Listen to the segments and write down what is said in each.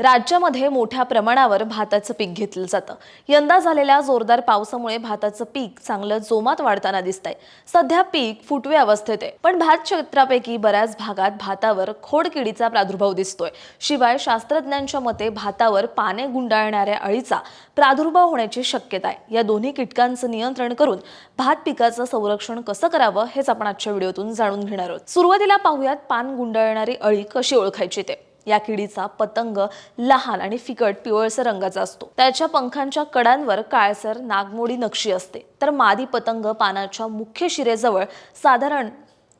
राज्यामध्ये मोठ्या प्रमाणावर भाताचं पीक घेतलं जातं. यंदा झालेल्या जोरदार पावसामुळे भाताचं पीक चांगलं जोमात वाढताना दिसतंय. सध्या पीक फुटवे अवस्थेत आहे. पण भात क्षेत्रापैकी बऱ्याच भागात भातावर खोडकिडीचा प्रादुर्भाव दिसतोय. शिवाय शास्त्रज्ञांच्या मते भातावर पाने गुंडाळणाऱ्या अळीचा प्रादुर्भाव होण्याची शक्यता आहे. या दोन्ही कीटकांचं नियंत्रण करून भात पिकाचं संरक्षण कसं करावं हेच आपण आजच्या व्हिडिओतून जाणून घेणार आहोत. सुरुवातीला पाहूयात पान गुंडाळणारी अळी कशी ओळखायची ते. या किडीचा पतंग लहान आणि फिकट पिवळसर रंगाचा असतो. त्याच्या पंखांच्या कडांवर काळसर नागमोडी नक्षी असते. तर मादी पतंग पानाच्या मुख्य शिरेजवळ साधारण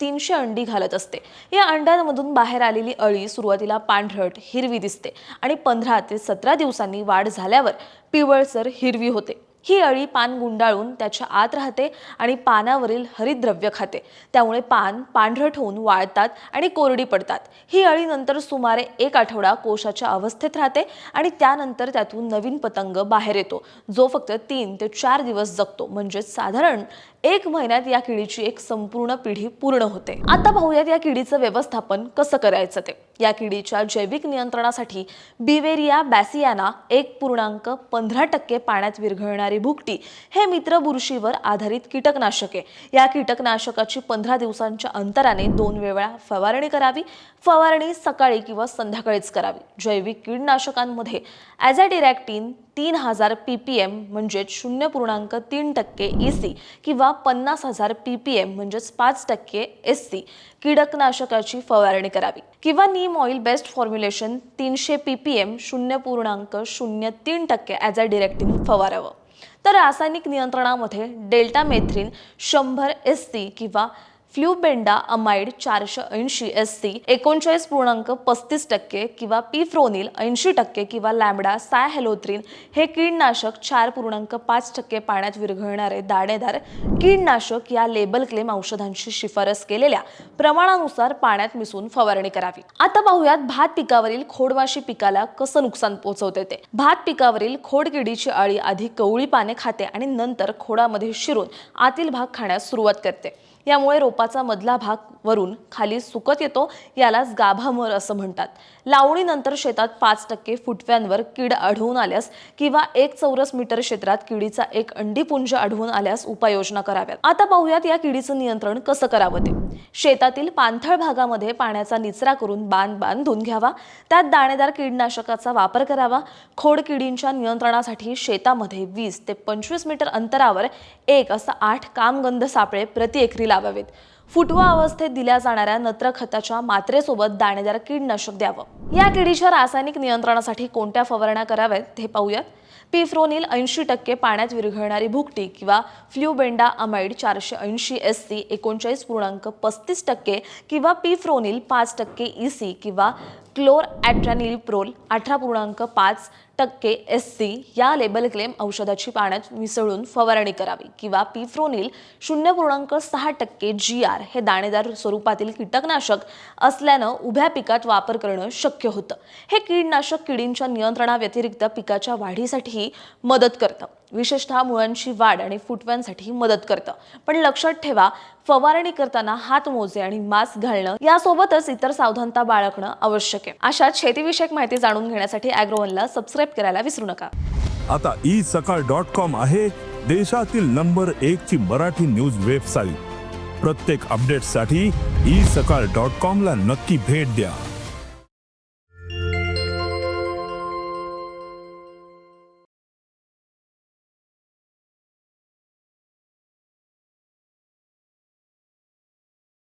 तीनशे अंडी घालत असते. या अंड्यांमधून बाहेर आलेली अळी सुरुवातीला पांढरट हिरवी दिसते आणि पंधरा ते सतरा दिवसांनी वाढ झाल्यावर पिवळसर हिरवी होते. ही अळी पान गुंडाळून त्याच्या आत राहते आणि पानावरील हरितद्रव्य खाते. त्यामुळे पान पांढरट होऊन वाळतात आणि कोरडी पडतात. ही अळी नंतर सुमारे एक आठवडा कोशाच्या अवस्थेत राहते आणि त्यानंतर त्यातून नवीन पतंग बाहेर येतो. जो फक्त तीन ते चार दिवस जगतो. म्हणजेच साधारण एक महिन्यात या किडीची एक संपूर्ण पिढी पूर्ण होते. आता पाहूयात या किडीचं व्यवस्थापन कसं करायचं ते. या किडीच्या जैविक नियंत्रणासाठी बिवेरिया बॅसियाना एक पूर्णांक पंधरा टक्के पाण्यात विरघळणारी भुकटी. हे मित्र बुरशीवर आधारित कीटकनाशक आहे. या कीटकनाशकाची पंधरा दिवसांच्या अंतराने दोन वेळा फवारणी करावी फवारणी सकाळी किंवा संध्याकाळीच करावी. जैविक कीडनाशकांमध्ये ॲझॅडिरॅक्टिन तीन हजार पी पी एम म्हणजेच शून्य पूर्णांक तीन टक्के ई सी किंवा पन्नास हजार पी पी एम म्हणजेच पाच टक्के एस सी कीटकनाशकाची फवारणी करावी. किंवा नीम ऑइल बेस्ट फॉर्म्युलेशन तीनशे पी पी एम शून्य पूर्णांक शून्य तीन टक्के ॲज अ डिरेक्टिन फवारावं. तर रासायनिक नियंत्रणामध्ये डेल्टा मेथ्रिन शंभर एस सी किंवा फ्ल्यूबेंडा अमाइड चारशे ऐंशी एस सी एकोणचाळीस पूर्णांक पस्तीस टक्के किंवा पिफ्रोनिल ऐंशी टक्के किंवा लॅमडा सायहेलोथ्रिन हे कीडनाशक चार पूर्णांक पाच टक्के पाण्यात विरघळणारे दाणेदार कीडनाशक या लेबल क्लेम औषधांची शिफारस केलेल्या प्रमाणानुसार पाण्यात मिसळून फवारणी करावी. आता पाहूयात भात पिकावरील खोडवाशी पिकाला कसं नुकसान पोहोचवते ते. भात पिकावरील खोडकिडीची अळी आधी कवळी पाने खाते आणि नंतर खोडामध्ये शिरून आतील भाग खाण्यास सुरुवात करते. यामुळे रोप रोपाचा मधला भाग वरून खाली सुकत येतो यालाच गाभामर असं म्हणतात. लावणीनंतर शेतात पाच टक्के फुटव्यांवर कीड आढळून आल्यास किंवा एक चौरस मीटर क्षेत्रात किडीचा एक अंडीपुंज आढळून आल्यास उपाययोजना कराव्यात. आता पाहूयात या किडीचं नियंत्रण कसं करावं ते. शेतातील पाणथळ भागामध्ये पाण्याचा निचरा करून बांध बांधून घ्यावा. त्यात दाणेदार कीडनाशकाचा वापर करावा. खोड किडींच्या नियंत्रणासाठी शेतामध्ये वीस ते पंचवीस मीटर अंतरावर एक असं आठ कामगंध सापळे प्रति एकरी लावावेत. फुटवा अवस्थेत दिल्या जाणाऱ्या नत्र खताच्या मात्रेसोबत दाणेदार कीडनाशक द्यावं. या किडीच्या रासायनिक नियंत्रणासाठी कोणत्या फवारण्या कराव्यात हे पाहूयात. पिफ्रोनिल ऐंशी टक्के पाण्यात विरघळणारी भुकटी किंवा फ्ल्युबेंडा अमाइड चारशे ऐंशी एस सी एकोणचाळीस पूर्णांक पस्तीस टक्के किंवा पिफ्रोनिल पाच टक्के ई सी किंवा क्लोर ॲट्रॅनिलिप्रोल अठरा पूर्णांक पाच टक्के एस सी या लेबल क्लेम औषधाची पाण्यात मिसळून फवारणी करावी किंवा पिफ्रोनिल शून्य पूर्णांक सहा टक्के जी आर हे दाणेदार स्वरूपातील कीटकनाशक असल्यानं उभ्या पिकात वापर करणं शक्य होतं. हे कीडनाशक किडींच्या नियंत्रणाव्यतिरिक्त पिकाच्या वाढीसाठीही मदत करतं. विशेषतः मुळांची वाढ आणि फुटव्यांसाठी मदत करतं. पण लक्षात ठेवा फवारणी करताना हात मोजे आणि मास्क घालणं यासोबतच इतर सावधानता बाळगणं आवश्यक आहे. अशा शेतीविषयक माहिती जाणून घेण्यासाठी अॅग्रोवनला सबस्क्राईब करायला विसरू नका. आता ई सकाळ डॉट कॉम आहे देशातील नंबर एक ची मराठी न्यूज वेबसाईट. प्रत्येक अपडेटसाठी ई सकाळ डॉट कॉम ला नक्की भेट द्या.